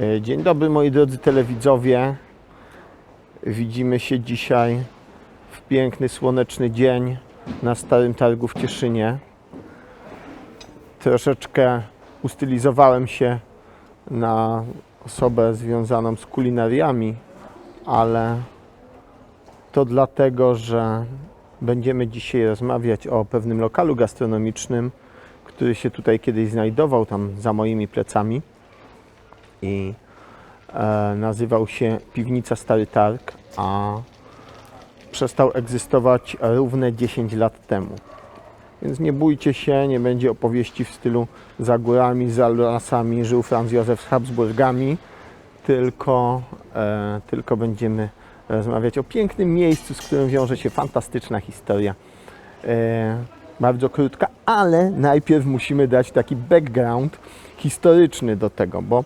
E, Dzień dobry moi drodzy telewidzowie. Widzimy się dzisiaj w piękny słoneczny dzień na Starym Targu w Cieszynie. Troszeczkę ustylizowałem się na osobę związaną z kulinariami, ale to dlatego, że będziemy dzisiaj rozmawiać o pewnym lokalu gastronomicznym, który się tutaj kiedyś znajdował, tam za moimi plecami i e, nazywał się Piwnica Stary Targ, a przestał egzystować równe 10 lat temu. Więc nie bójcie się, nie będzie opowieści w stylu za górami, za lasami żył Franz Józef z Habsburgami, tylko, e, tylko będziemy rozmawiać o pięknym miejscu, z którym wiąże się fantastyczna historia. E, bardzo krótka, ale najpierw musimy dać taki background historyczny do tego, bo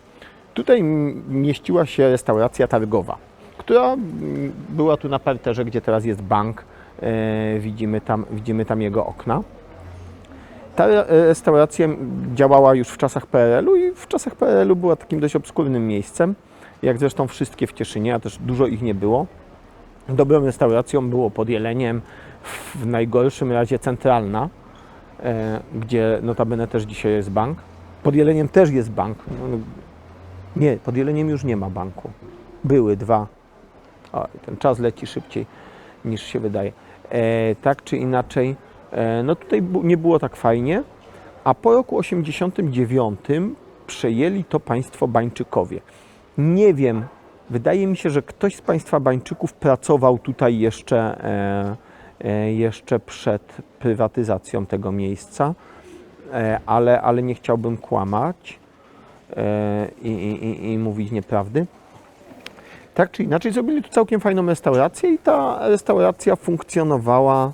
tutaj mieściła się restauracja targowa, która była tu na parterze, gdzie teraz jest bank. E, widzimy, tam, widzimy tam jego okna. Ta re- restauracja działała już w czasach PRL-u i w czasach PRL-u była takim dość obskurnym miejscem, jak zresztą wszystkie w Cieszynie, a też dużo ich nie było. Dobrą restauracją było pod Jeleniem, w najgorszym razie centralna, e, gdzie notabene też dzisiaj jest bank. Pod Jeleniem też jest bank. Nie, pod Jeleniem już nie ma banku. Były dwa. O, ten czas leci szybciej niż się wydaje. E, tak czy inaczej, e, no tutaj nie było tak fajnie, a po roku 89 przejęli to państwo Bańczykowie. Nie wiem, wydaje mi się, że ktoś z państwa Bańczyków pracował tutaj jeszcze, e, e, jeszcze przed prywatyzacją tego miejsca, e, ale, ale nie chciałbym kłamać i, i, i- mówić nieprawdy. Tak czy inaczej, zrobili tu całkiem fajną restaurację i ta restauracja funkcjonowała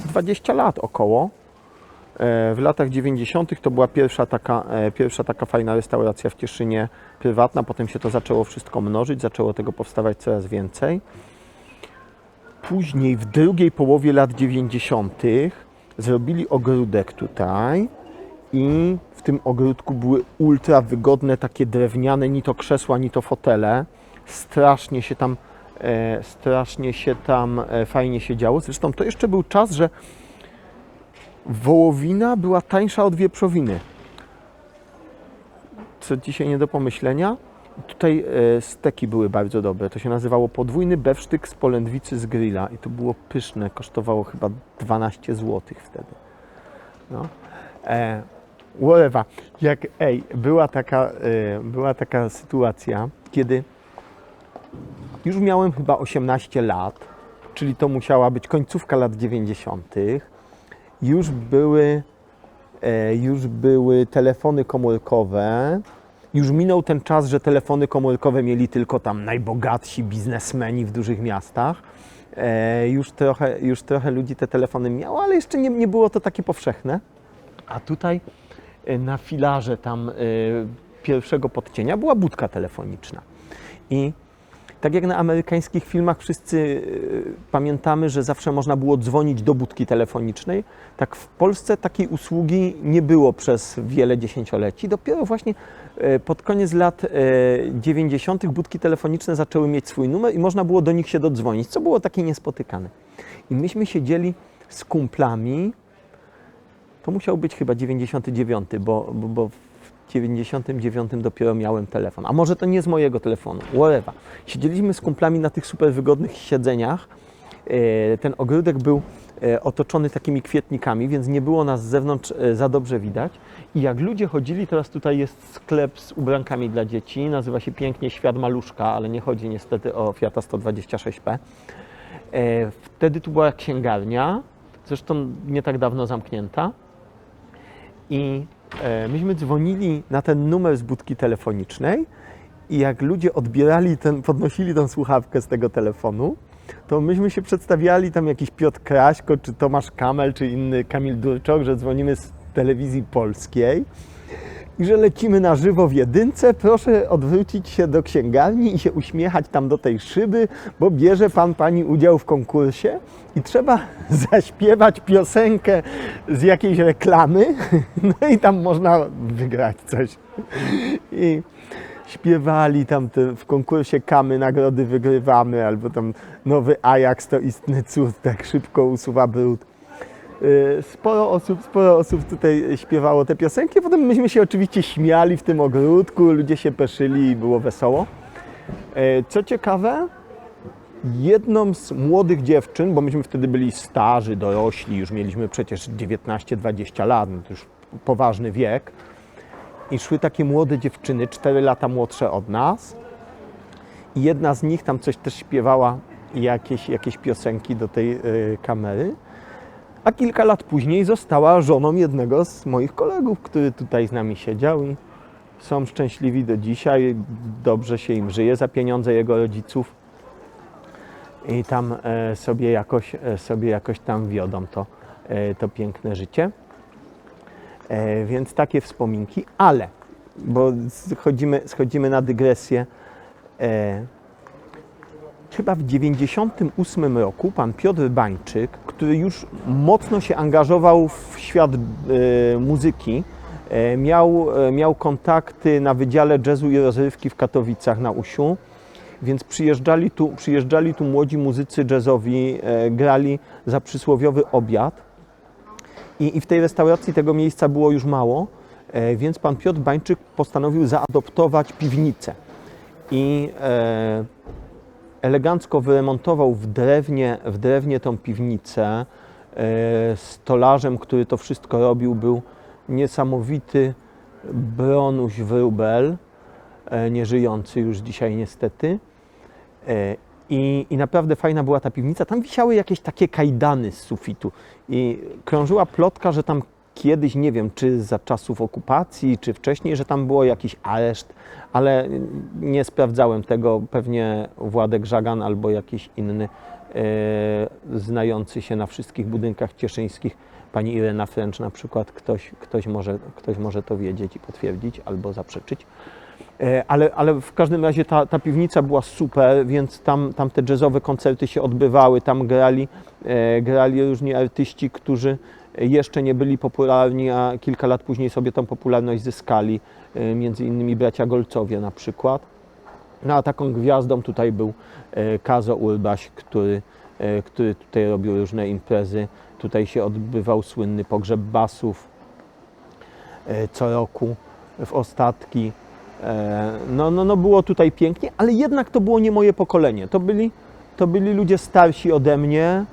20 lat około. E, W latach 90. to była pierwsza taka, e, pierwsza taka fajna restauracja w Cieszynie prywatna, potem się to zaczęło wszystko mnożyć, zaczęło tego powstawać coraz więcej. Później w drugiej połowie lat 90. zrobili ogródek tutaj i w tym ogródku były ultra wygodne takie drewniane ni to krzesła, ni to fotele. Strasznie się tam, e, strasznie się tam e, fajnie się działo. Zresztą to jeszcze był czas, że wołowina była tańsza od wieprzowiny. Co dzisiaj nie do pomyślenia. Tutaj e, steki były bardzo dobre. To się nazywało podwójny bewsztyk z polędwicy z grilla i to było pyszne. Kosztowało chyba 12 zł wtedy. No. E, whatever. Jak, ej, była taka, e, była taka sytuacja, kiedy już miałem chyba 18 lat, czyli to musiała być końcówka lat 90. Już były, e, już były telefony komórkowe. Już minął ten czas, że telefony komórkowe mieli tylko tam najbogatsi biznesmeni w dużych miastach. E, już, trochę, już trochę ludzi te telefony miało, ale jeszcze nie, nie było to takie powszechne. A tutaj na filarze tam e, pierwszego podcienia była budka telefoniczna. I tak jak na amerykańskich filmach wszyscy y, pamiętamy, że zawsze można było dzwonić do budki telefonicznej, tak w Polsce takiej usługi nie było przez wiele dziesięcioleci. Dopiero właśnie y, pod koniec lat y, 90. budki telefoniczne zaczęły mieć swój numer i można było do nich się dodzwonić, co było takie niespotykane. I myśmy siedzieli z kumplami, to musiał być chyba 99, bo, bo, bo w 99 dopiero miałem telefon. A może to nie z mojego telefonu, whatever. Siedzieliśmy z kumplami na tych super wygodnych siedzeniach. E, Ten ogródek był e, otoczony takimi kwietnikami, więc nie było nas z zewnątrz e, za dobrze widać. I jak ludzie chodzili, teraz tutaj jest sklep z ubrankami dla dzieci, nazywa się pięknie Świat Maluszka, ale nie chodzi niestety o Fiata 126P. E, Wtedy tu była księgarnia, zresztą nie tak dawno zamknięta. I e, myśmy dzwonili na ten numer z budki telefonicznej i jak ludzie odbierali ten, podnosili tą słuchawkę z tego telefonu, to myśmy się przedstawiali tam jakiś Piotr Kraśko, czy Tomasz Kamel, czy inny Kamil Durczok, że dzwonimy z telewizji polskiej i że lecimy na żywo w jedynce, proszę odwrócić się do księgarni i się uśmiechać tam do tej szyby, bo bierze pan pani udział w konkursie i trzeba zaśpiewać piosenkę z jakiejś reklamy, no i tam można wygrać coś. I śpiewali tam te, w konkursie Kamy nagrody wygrywamy, albo tam nowy Ajax to istny cud, tak szybko usuwa brud. Y, Sporo osób, sporo osób tutaj śpiewało te piosenki, potem myśmy się oczywiście śmiali w tym ogródku, ludzie się peszyli i było wesoło. E, Co ciekawe, jedną z młodych dziewczyn, bo myśmy wtedy byli starzy, dorośli, już mieliśmy przecież 19-20 lat, no to już poważny wiek, i szły takie młode dziewczyny, 4 lata młodsze od nas. I jedna z nich tam coś też śpiewała, jakieś, jakieś piosenki do tej y, kamery. A kilka lat później została żoną jednego z moich kolegów, który tutaj z nami siedział i są szczęśliwi do dzisiaj. Dobrze się im żyje za pieniądze jego rodziców. I tam e, sobie, jakoś, e, sobie jakoś tam wiodą to, e, to piękne życie. Więc takie wspominki, ale, bo schodzimy, schodzimy na dygresję. Chyba w 98 roku pan Piotr Bańczyk, który już mocno się angażował w świat e, muzyki, e, miał, e, miał kontakty na Wydziale Jazzu i Rozrywki w Katowicach na USiu, więc przyjeżdżali tu, przyjeżdżali tu młodzi muzycy jazzowi, grali za przysłowiowy obiad. I, I w tej restauracji tego miejsca było już mało, więc pan Piotr Bańczyk postanowił zaadoptować piwnicę. I e, elegancko wyremontował w drewnie, w drewnie tą piwnicę. E, stolarzem, który to wszystko robił, był niesamowity Bronuś Wrubel, e, nieżyjący już dzisiaj niestety. E, I, I naprawdę fajna była ta piwnica. Tam wisiały jakieś takie kajdany z sufitu. I krążyła plotka, że tam kiedyś, nie wiem, czy za czasów okupacji, czy wcześniej, że tam było jakiś areszt, ale nie sprawdzałem tego. Pewnie Władek Żagan albo jakiś inny e, znający się na wszystkich budynkach cieszyńskich, pani Irena French na przykład, ktoś, ktoś, może, ktoś może to wiedzieć i potwierdzić albo zaprzeczyć. E, Ale, ale w każdym razie ta, ta piwnica była super, więc tam, tam te jazzowe koncerty się odbywały, tam grali, e, grali różni artyści, którzy jeszcze nie byli popularni, a kilka lat później sobie tą popularność zyskali, e, między innymi bracia Golcowie na przykład. No a taką gwiazdą tutaj był e, Kazo Urbaś, który, e, który tutaj robił różne imprezy. Tutaj się odbywał słynny pogrzeb basów co roku w ostatki. No, no, no było tutaj pięknie, ale jednak to było nie moje pokolenie. To byli, to byli ludzie starsi ode mnie,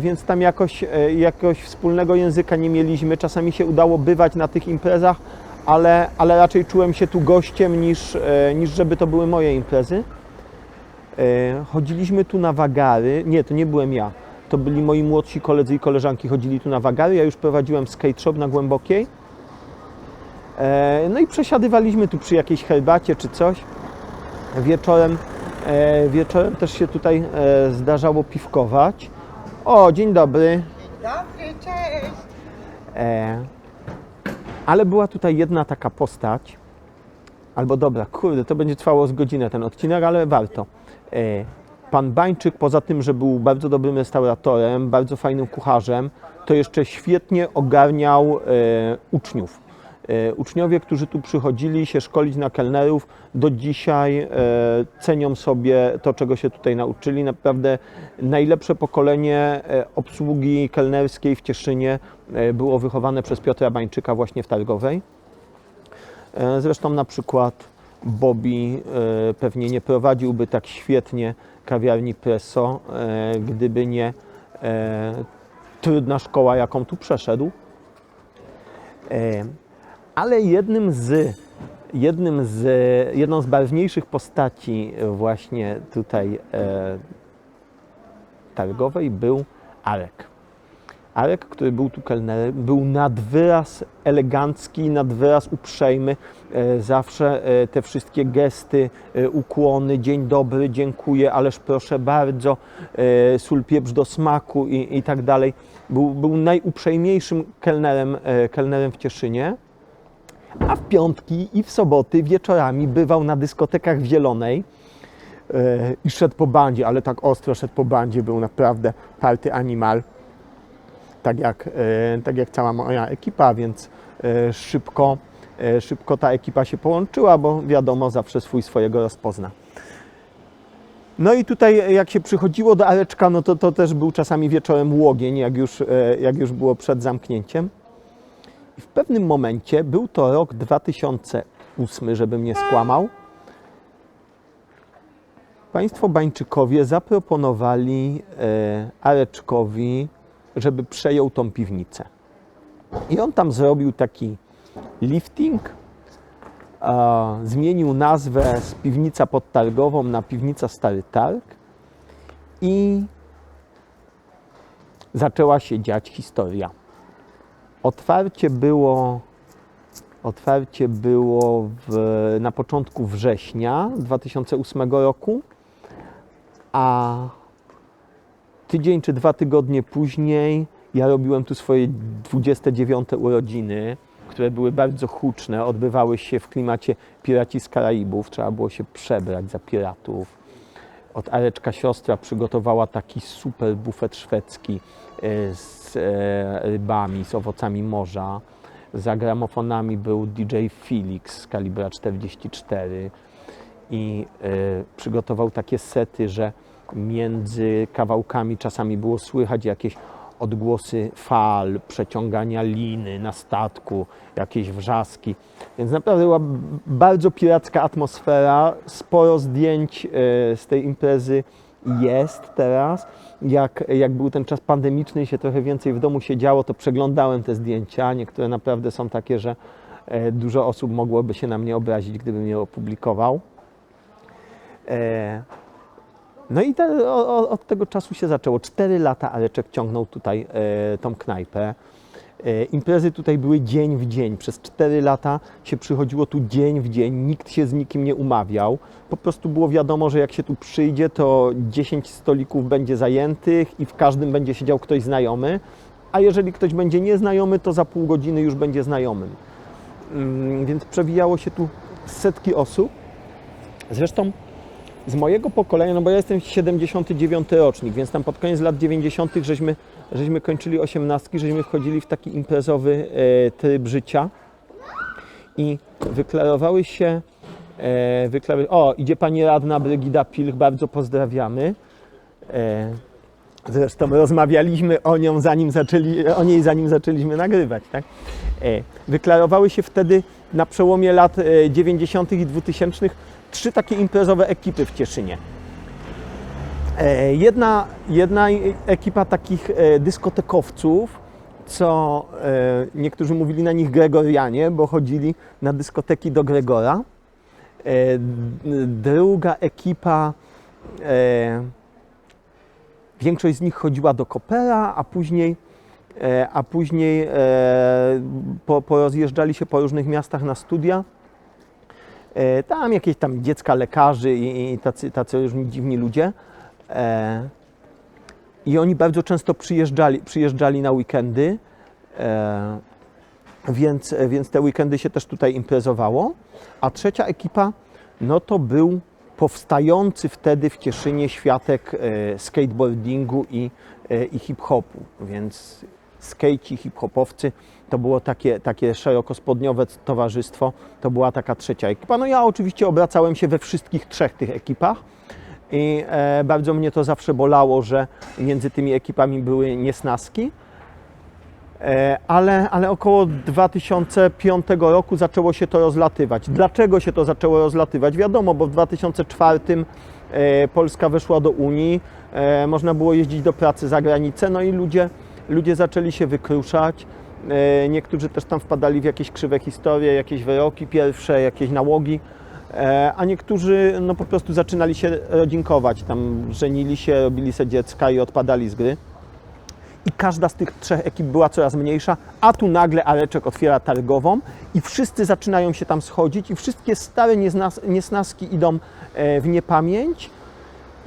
więc tam jakoś, e, jakoś wspólnego języka nie mieliśmy. Czasami się udało bywać na tych imprezach, ale, ale raczej czułem się tu gościem niż, e, niż żeby to były moje imprezy. E, Chodziliśmy tu na wagary. Nie, to nie byłem ja. To byli moi młodsi koledzy i koleżanki chodzili tu na wagary. Ja już prowadziłem skate shop na Głębokiej. E, No i przesiadywaliśmy tu przy jakiejś herbacie czy coś. Wieczorem, e, wieczorem też się tutaj e, zdarzało piwkować. O, dzień dobry. Dobry, cześć. E, ale była tutaj jedna taka postać, albo dobra, kurde, to będzie trwało z godzinę ten odcinek, ale warto. E, pan Bańczyk, poza tym, że był bardzo dobrym restauratorem, bardzo fajnym kucharzem, to jeszcze świetnie ogarniał e, uczniów. E, Uczniowie, którzy tu przychodzili się szkolić na kelnerów, do dzisiaj e, cenią sobie to, czego się tutaj nauczyli. Naprawdę najlepsze pokolenie e, obsługi kelnerskiej w Cieszynie było wychowane przez Piotra Bańczyka właśnie w Targowej. Zresztą na przykład Bobby pewnie nie prowadziłby tak świetnie kawiarni Presso, gdyby nie trudna szkoła, jaką tu przeszedł. Ale jednym z, jednym z, jedną z barwniejszych postaci właśnie tutaj e, targowej był Arek. Arek, który był tu kelnerem, był nad wyraz elegancki, nad wyraz uprzejmy. E, Zawsze e, te wszystkie gesty, e, ukłony, dzień dobry, dziękuję, ależ proszę bardzo, sól, pieprz do smaku i, i tak dalej. Był, był najuprzejmniejszym kelnerem, kelnerem w Cieszynie. A w piątki i w soboty wieczorami bywał na dyskotekach w Zielonej e, i szedł po bandzie, ale tak ostro szedł po bandzie, był naprawdę party animal, tak jak, e, tak jak cała moja ekipa, więc e, szybko, szybko ta ekipa się połączyła, bo wiadomo, zawsze swój swojego rozpozna. No i tutaj jak się przychodziło do Areczka, no to, to też był czasami wieczorem łogień, jak już, jak już było przed zamknięciem. I w pewnym momencie, był to rok 2008, żebym nie skłamał, Państwo Bańczykowie zaproponowali e, Areczkowi, żeby przejął tą piwnicę. I on tam zrobił taki lifting, zmienił nazwę z piwnica podtargową na piwnica Stary Targ i zaczęła się dziać historia. Otwarcie było, otwarcie było w, na początku września 2008 roku, a tydzień czy dwa tygodnie później ja robiłem tu swoje 29 urodziny, które były bardzo huczne, odbywały się w klimacie Piraci z Karaibów, trzeba było się przebrać za piratów. Od Areczka siostra przygotowała taki super bufet szwedzki z e, rybami, z owocami morza. Za gramofonami był DJ Felix z kalibra 44 i e, przygotował takie sety, że między kawałkami czasami było słychać jakieś odgłosy fal, przeciągania liny na statku, jakieś wrzaski. Więc naprawdę była bardzo piracka atmosfera. Sporo zdjęć e, z tej imprezy jest teraz. Jak, jak był ten czas pandemiczny i się trochę więcej w domu się działo, to przeglądałem te zdjęcia. Niektóre naprawdę są takie, że e, dużo osób mogłoby się na mnie obrazić, gdybym je opublikował. E, no i te, o, od tego czasu się zaczęło. Cztery lata Aleczek ciągnął tutaj e, tą knajpę. E, imprezy tutaj były dzień w dzień. Przez cztery lata się przychodziło tu dzień w dzień. Nikt się z nikim nie umawiał. Po prostu było wiadomo, że jak się tu przyjdzie, to 10 stolików będzie zajętych i w każdym będzie siedział ktoś znajomy. A jeżeli ktoś będzie nieznajomy, to za pół godziny już będzie znajomym. Mm, Więc przewijało się tu setki osób. Zresztą z mojego pokolenia, no bo ja jestem 79 rocznik, więc tam pod koniec lat 90. żeśmy, żeśmy kończyli osiemnastki, żeśmy wchodzili w taki imprezowy e, tryb życia i wyklarowały się, e, o idzie pani radna Brygida Pilch, bardzo pozdrawiamy. E, zresztą rozmawialiśmy o, nią, zanim zaczęli, o niej zanim zaczęliśmy nagrywać, tak? E, wyklarowały się wtedy na przełomie lat e, 90. i 2000 trzy takie imprezowe ekipy w Cieszynie. E, Jedna, jedna ekipa takich e, dyskotekowców, co e, niektórzy mówili na nich Gregorianie, bo chodzili na dyskoteki do Gregora. Druga ekipa, większość z nich chodziła do Kopera, a później, a później po, porozjeżdżali się po różnych miastach na studia. Tam jakieś tam dziecka lekarzy i, i tacy, tacy różni dziwni ludzie. E, I oni bardzo często przyjeżdżali, przyjeżdżali na weekendy, e, więc, więc te weekendy się też tutaj imprezowało. A trzecia ekipa, no to był powstający wtedy w Cieszynie światek e, skateboardingu i, i hip-hopu, więc skejci, hip-hopowcy to było takie, takie szerokospodniowe towarzystwo, to była taka trzecia ekipa. No ja oczywiście obracałem się we wszystkich trzech tych ekipach i e, bardzo mnie to zawsze bolało, że między tymi ekipami były niesnaski. E, ale, ale około 2005 roku zaczęło się to rozlatywać. Dlaczego się to zaczęło rozlatywać? Wiadomo, bo w 2004 e, Polska weszła do Unii, można było jeździć do pracy za granicę, no i ludzie, ludzie zaczęli się wykruszać. Niektórzy też tam wpadali w jakieś krzywe historie, jakieś wyroki pierwsze, jakieś nałogi, a niektórzy no, po prostu zaczynali się rodzinkować, tam żenili się, robili sobie dziecka i odpadali z gry i każda z tych trzech ekip była coraz mniejsza, a tu nagle Areczek otwiera targową i wszyscy zaczynają się tam schodzić i wszystkie stare niesnas niesnaski idą e, w niepamięć,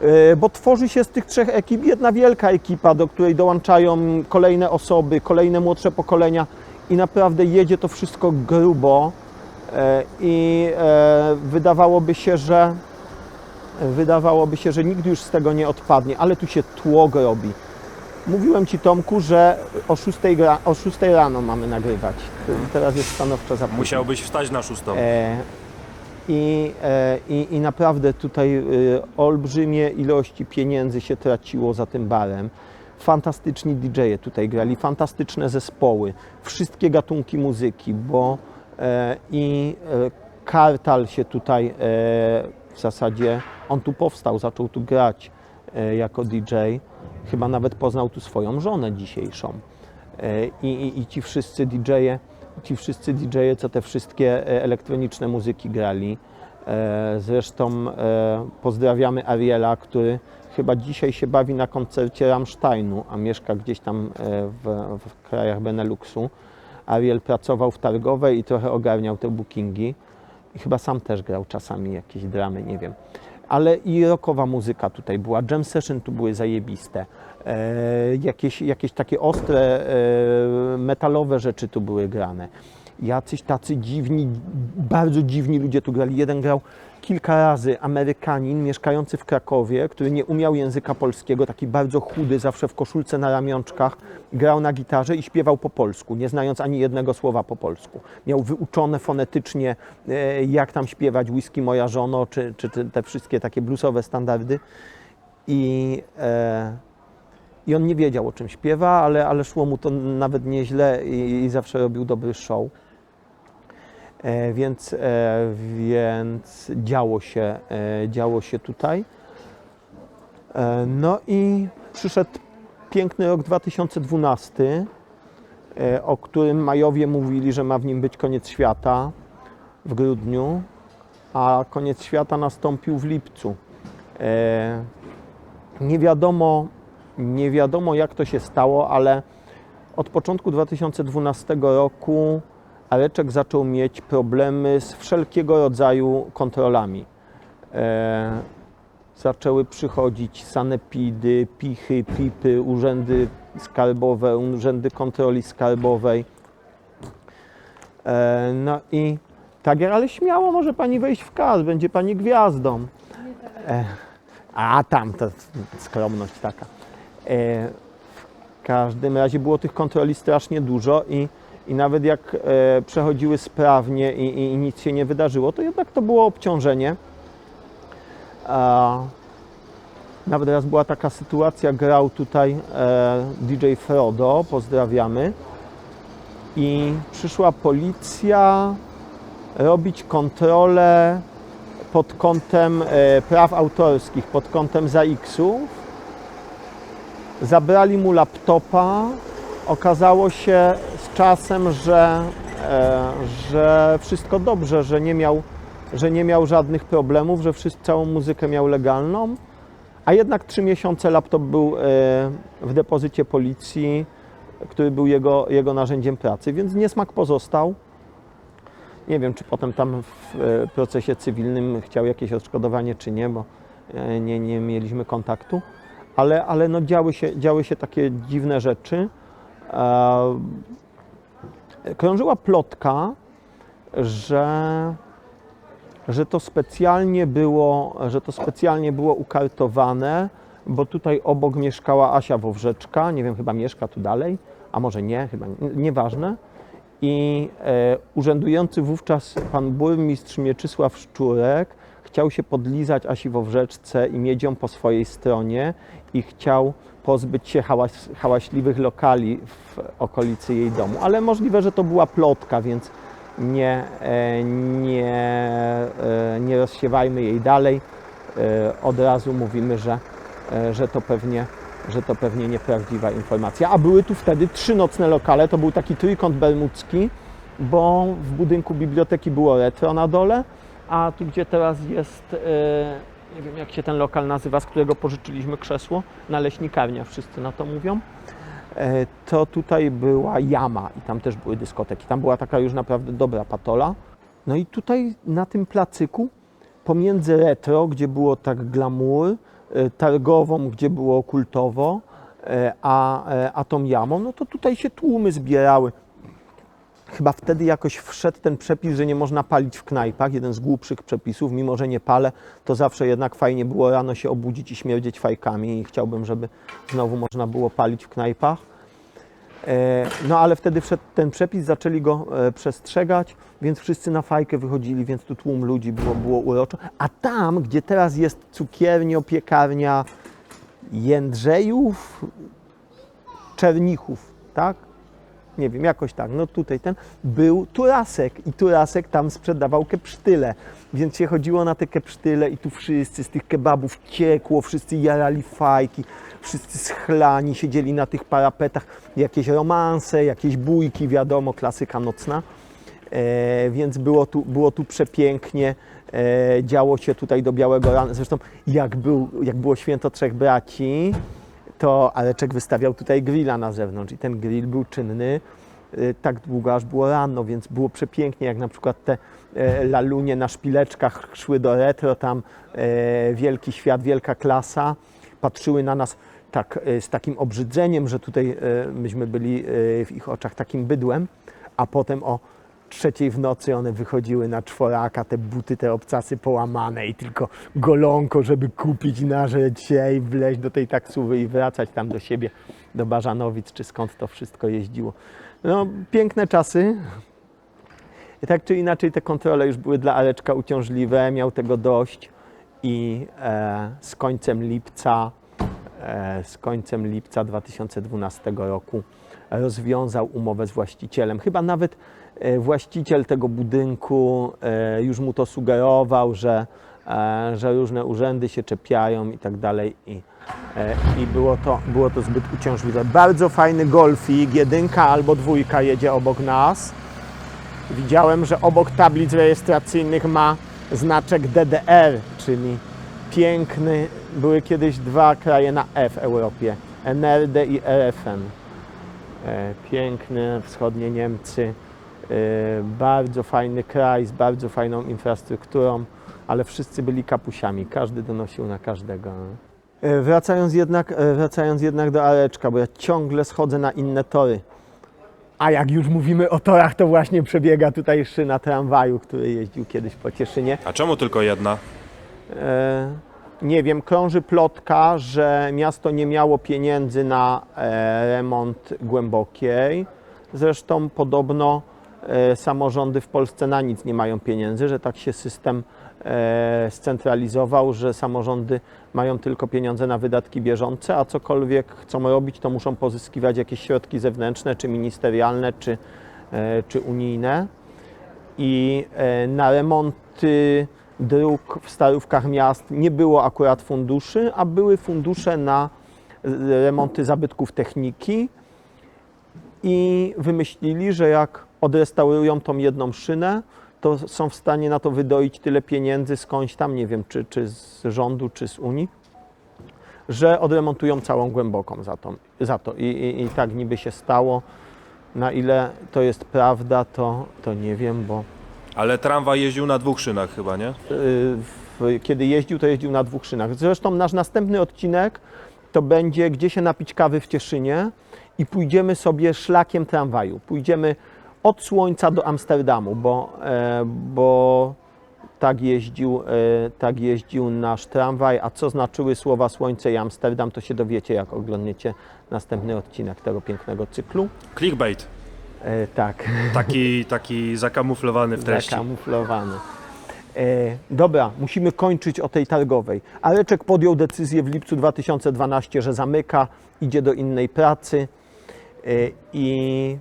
e, bo tworzy się z tych trzech ekip jedna wielka ekipa, do której dołączają kolejne osoby, kolejne młodsze pokolenia i naprawdę jedzie to wszystko grubo. E, I e, wydawałoby się, że wydawałoby się, że nigdy już z tego nie odpadnie, ale tu się tłok robi. Mówiłem Ci Tomku, że o 6, gra, o 6 rano mamy nagrywać. Teraz jest stanowczo za późno. Musiałbyś wstać na szóstą. E, i, e, i, I naprawdę tutaj e, olbrzymie ilości pieniędzy się traciło za tym barem. Fantastyczni DJ-e tutaj grali, fantastyczne zespoły, wszystkie gatunki muzyki, bo i e, Kartal się tutaj e, w zasadzie, on tu powstał, zaczął tu grać e, jako DJ. Chyba nawet poznał tu swoją żonę dzisiejszą. E, I, i, i ci wszyscy DJ-e, ci wszyscy DJ-e, co te wszystkie e, elektroniczne muzyki grali. E, Zresztą e, pozdrawiamy Ariela, który chyba dzisiaj się bawi na koncercie Rammsteinu, a mieszka gdzieś tam e, w, w krajach Beneluxu. Ariel pracował w Targowej i trochę ogarniał te bookingi. I chyba sam też grał czasami jakieś dramy, nie wiem. Ale i rockowa muzyka tutaj była, jam session tu były zajebiste. E, jakieś, jakieś takie ostre, e, metalowe rzeczy tu były grane. Jacyś tacy dziwni, bardzo dziwni ludzie tu grali. Jeden grał kilka razy, Amerykanin mieszkający w Krakowie, który nie umiał języka polskiego, taki bardzo chudy, zawsze w koszulce na ramionczkach, grał na gitarze i śpiewał po polsku, nie znając ani jednego słowa po polsku. Miał wyuczone fonetycznie, e, jak tam śpiewać Whisky Moja Żono, czy, czy, te wszystkie takie bluesowe standardy. I, e, I on nie wiedział, o czym śpiewa, ale, ale szło mu to nawet nieźle i, i zawsze robił dobry show. E, więc, e, więc działo się, e, działo się tutaj. No i przyszedł piękny rok 2012, e, o którym Majowie mówili, że ma w nim być koniec świata w grudniu, a koniec świata nastąpił w lipcu. Nie wiadomo, nie wiadomo jak to się stało, ale od początku 2012 roku Areczek zaczął mieć problemy z wszelkiego rodzaju kontrolami. E, zaczęły przychodzić sanepidy, pichy, pipy, urzędy skarbowe, urzędy kontroli skarbowej. E, no i tak, ale śmiało może pani wejść w kas, będzie pani gwiazdą. E, a tam to skromność taka. E, w każdym razie było tych kontroli strasznie dużo i, i nawet jak e, przechodziły sprawnie i, i, i nic się nie wydarzyło, to jednak to było obciążenie. Nawet raz była taka sytuacja, grał tutaj e, DJ Frodo, pozdrawiamy. I przyszła policja robić kontrolę pod kątem e, praw autorskich, pod kątem ZAX-ów. Zabrali mu laptopa. Okazało się z czasem, że, e, że wszystko dobrze, że nie miał, że nie miał żadnych problemów, że wszyscy, całą muzykę miał legalną. A jednak trzy miesiące laptop był e, w depozycie policji, który był jego, jego narzędziem pracy, więc niesmak pozostał. Nie wiem, czy potem tam w e, procesie cywilnym chciał jakieś odszkodowanie, czy nie, bo nie, nie mieliśmy kontaktu. Ale, ale no działy, się, działy się takie dziwne rzeczy. E, Krążyła plotka, że, że to specjalnie było, że to specjalnie było ukartowane, bo tutaj obok mieszkała Asia Wowrzeczka, nie wiem, chyba mieszka tu dalej, a może nie, chyba nie- nieważne. I e, urzędujący wówczas pan burmistrz Mieczysław Szczurek chciał się podlizać Asi Wowrzeczce i mieć ją po swojej stronie i chciał pozbyć się hałas, hałaśliwych lokali w okolicy jej domu. Ale możliwe, że to była plotka, więc nie, e, nie, e, nie rozsiewajmy jej dalej. E, Od razu mówimy, że, że to pewnie że to pewnie nieprawdziwa informacja. A były tu wtedy trzy nocne lokale, to był taki trójkąt bermudzki, bo w budynku biblioteki było retro na dole, a tu gdzie teraz jest, nie wiem jak się ten lokal nazywa, z którego pożyczyliśmy krzesło, naleśnikarnia, wszyscy na to mówią, e, to tutaj była jama i tam też były dyskoteki. Tam była taka już naprawdę dobra patola. No i tutaj na tym placyku pomiędzy retro, gdzie było tak glamour, e, targową, gdzie było kultowo, e, a, a tą jamą, no to tutaj się tłumy zbierały. Chyba wtedy jakoś wszedł ten przepis, że nie można palić w knajpach, jeden z głupszych przepisów, mimo że nie palę, to zawsze jednak fajnie było rano się obudzić i śmierdzieć fajkami i chciałbym, żeby znowu można było palić w knajpach. E, No ale wtedy wszedł ten przepis, zaczęli go e, przestrzegać, więc wszyscy na fajkę wychodzili, więc tu tłum ludzi było, było uroczo. A tam, gdzie teraz jest cukiernia, piekarnia Jędrzejów, Czernichów, tak? Nie wiem, jakoś tak. No tutaj ten był Turasek i Turasek tam sprzedawał kepsztyle. Więc się chodziło na te kepsztyle i tu wszyscy z tych kebabów ciekło, wszyscy jarali fajki, wszyscy schlani, siedzieli na tych parapetach, jakieś romanse, jakieś bójki, wiadomo, klasyka nocna. E, więc było tu, było tu przepięknie, e, działo się tutaj do białego rana. Zresztą jak, był, jak było święto Trzech Braci, to Aleczek wystawiał tutaj grilla na zewnątrz i ten grill był czynny y, tak długo, aż było rano, więc było przepięknie, jak na przykład te e, lalunie na szpileczkach szły do retro, tam e, wielki świat, wielka klasa, patrzyły na nas tak e, z takim obrzydzeniem, że tutaj myśmy byli w ich oczach takim bydłem, a potem o trzeciej w nocy one wychodziły na czworaka, te buty, te obcasy połamane i tylko golonko, żeby kupić, nażreć się i wleźć do tej taksówy i wracać tam do siebie, do Bażanowic, czy skąd to wszystko jeździło. No, piękne czasy. I tak czy inaczej te kontrole już były dla Aleczka uciążliwe, miał tego dość i e, z końcem lipca, e, z końcem lipca 2012 roku rozwiązał umowę z właścicielem. Chyba nawet właściciel tego budynku e, już mu to sugerował, że, e, że różne urzędy się czepiają i tak dalej. I, e, i było, to, było to zbyt uciążliwe. Bardzo fajny golfik, jedynka albo dwójka jedzie obok nas. Widziałem, że obok tablic rejestracyjnych ma znaczek DDR, czyli piękny. Były kiedyś dwa kraje na F w Europie: NRD i RFN. E, Piękne wschodnie Niemcy. E, Bardzo fajny kraj z bardzo fajną infrastrukturą, ale wszyscy byli kapusiami. Każdy donosił na każdego. E, Wracając jednak, e, wracając jednak do Areczka, bo ja ciągle schodzę na inne tory. A jak już mówimy o torach, to właśnie przebiega tutaj szyna tramwaju, który jeździł kiedyś po Cieszynie. A czemu tylko jedna? E, nie wiem, krąży plotka, że miasto nie miało pieniędzy na e, remont głębokiej. Zresztą podobno samorządy w Polsce na nic nie mają pieniędzy, że tak się system e, scentralizował, że samorządy mają tylko pieniądze na wydatki bieżące, a cokolwiek chcą robić, to muszą pozyskiwać jakieś środki zewnętrzne, czy ministerialne, czy, e, czy unijne. I e, na remonty dróg w starówkach miast nie było akurat funduszy, a były fundusze na e, remonty zabytków techniki. I wymyślili, że jak odrestaurują tą jedną szynę, to są w stanie na to wydoić tyle pieniędzy skądś tam, nie wiem, czy, czy z rządu, czy z Unii, że odremontują całą głęboką za to. Za to. I, i, I tak niby się stało. Na ile to jest prawda, to, to nie wiem, bo Ale tramwaj jeździł na dwóch szynach chyba, nie? y, kiedy jeździł, to jeździł na dwóch szynach. Zresztą nasz następny odcinek to będzie gdzie się napić kawy w Cieszynie i pójdziemy sobie szlakiem tramwaju. Pójdziemy od Słońca do Amsterdamu, bo, e, bo tak, jeździł, e, tak jeździł nasz tramwaj. A co znaczyły słowa Słońce i Amsterdam, to się dowiecie, jak oglądniecie następny odcinek tego pięknego cyklu. Clickbait. E, tak. Taki, taki zakamuflowany w treści. Zakamuflowany. E, dobra, musimy kończyć o tej targowej. Aleczek podjął decyzję w lipcu 2012, że zamyka, idzie do innej pracy e, i,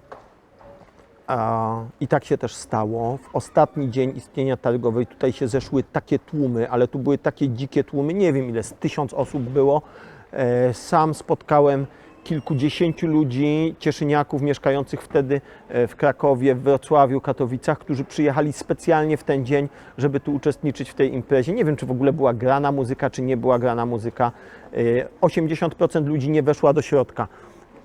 i tak się też stało. W ostatni dzień istnienia targowej tutaj się zeszły takie tłumy, ale tu były takie dzikie tłumy, nie wiem ile, z tysiąc osób było. E, sam spotkałem kilkudziesięciu ludzi, cieszyniaków mieszkających wtedy e, w Krakowie, w Wrocławiu, Katowicach, którzy przyjechali specjalnie w ten dzień, żeby tu uczestniczyć w tej imprezie. Nie wiem, czy w ogóle była grana muzyka, czy nie była grana muzyka. E, 80% ludzi nie weszła do środka.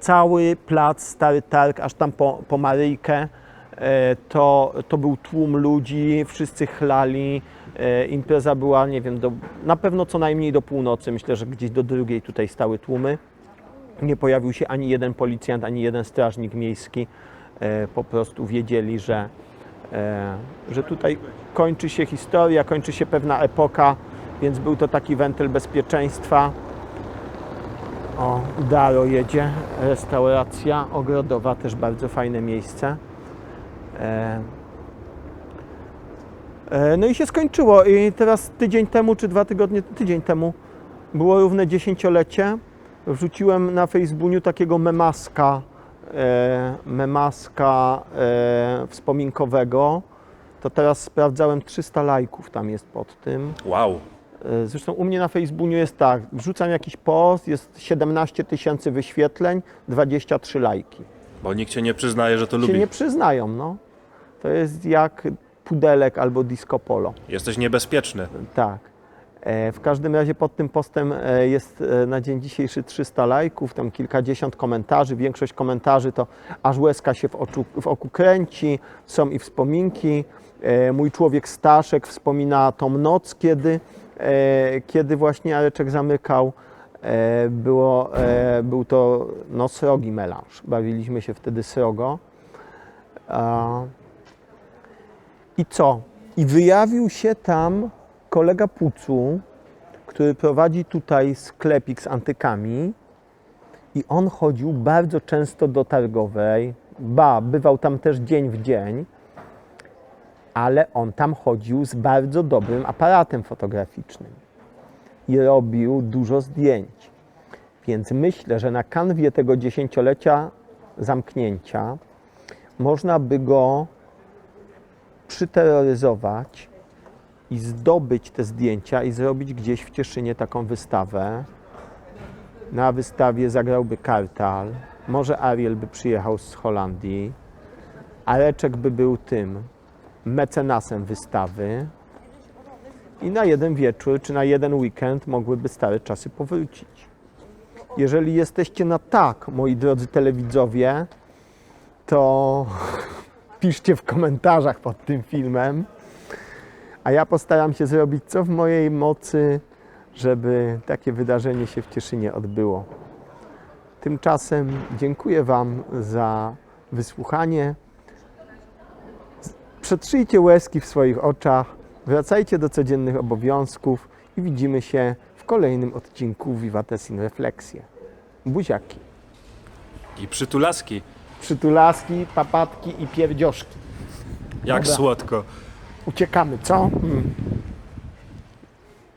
Cały plac, stary targ, aż tam po, po Maryjkę, e, to, to był tłum ludzi, wszyscy chlali. E, Impreza była, nie wiem, do, na pewno co najmniej do północy. Myślę, że gdzieś do drugiej tutaj stały tłumy nie pojawił się ani jeden policjant, ani jeden strażnik miejski. e, po prostu wiedzieli, że, że tutaj kończy się historia, kończy się pewna epoka, więc był to taki wentyl bezpieczeństwa. O, Daro jedzie, restauracja ogrodowa, też bardzo fajne miejsce. E, e, no i się skończyło i teraz tydzień temu, czy dwa tygodnie, tydzień temu było równe dziesięciolecie. Wrzuciłem na Facebooku takiego memaska, e, memaska wspominkowego. To teraz sprawdzałem 300 lajków tam jest pod tym. Wow. E, Zresztą u mnie na Facebooku jest tak, wrzucam jakiś post, jest 17 tysięcy wyświetleń, 23 lajki. Bo nikt się nie przyznaje, że to Się lubi. nie przyznają, no. To jest jak pudelek albo disco polo. Jesteś niebezpieczny. Tak. E, W każdym razie pod tym postem e, jest na dzień dzisiejszy 300 lajków, tam kilkadziesiąt komentarzy. Większość komentarzy to aż łezka się w, oczu, w oku kręci, są i wspominki. Mój człowiek Staszek wspomina tą noc, kiedy, kiedy właśnie Areczek zamykał. E, Było, e, był to no, srogi melanż. Bawiliśmy się wtedy srogo. I co? I wyjawił się tam kolega Pucu, który prowadzi tutaj sklepik z antykami i on chodził bardzo często do targowej, ba, bywał tam też dzień w dzień, ale on tam chodził z bardzo dobrym aparatem fotograficznym i robił dużo zdjęć. Więc myślę, że na kanwie tego dziesięciolecia zamknięcia można by go przyterroryzować i zdobyć te zdjęcia i zrobić gdzieś w Cieszynie taką wystawę. Na wystawie zagrałby Kartal, może Ariel by przyjechał z Holandii, Areczek by był tym mecenasem wystawy i na jeden wieczór czy na jeden weekend mogłyby stare czasy powrócić. Jeżeli jesteście na tak, moi drodzy telewidzowie, to piszcie w komentarzach pod tym filmem. A ja postaram się zrobić co w mojej mocy, żeby takie wydarzenie się w Cieszynie odbyło. Tymczasem dziękuję Wam za wysłuchanie. Przetrzyjcie łezki w swoich oczach, wracajcie do codziennych obowiązków i widzimy się w kolejnym odcinku Vivates in Refleksje. Buziaki, I przytulaski. przytulaski, papatki i pierdzioszki. Jak Dobra. słodko. Uciekamy, co? Hmm.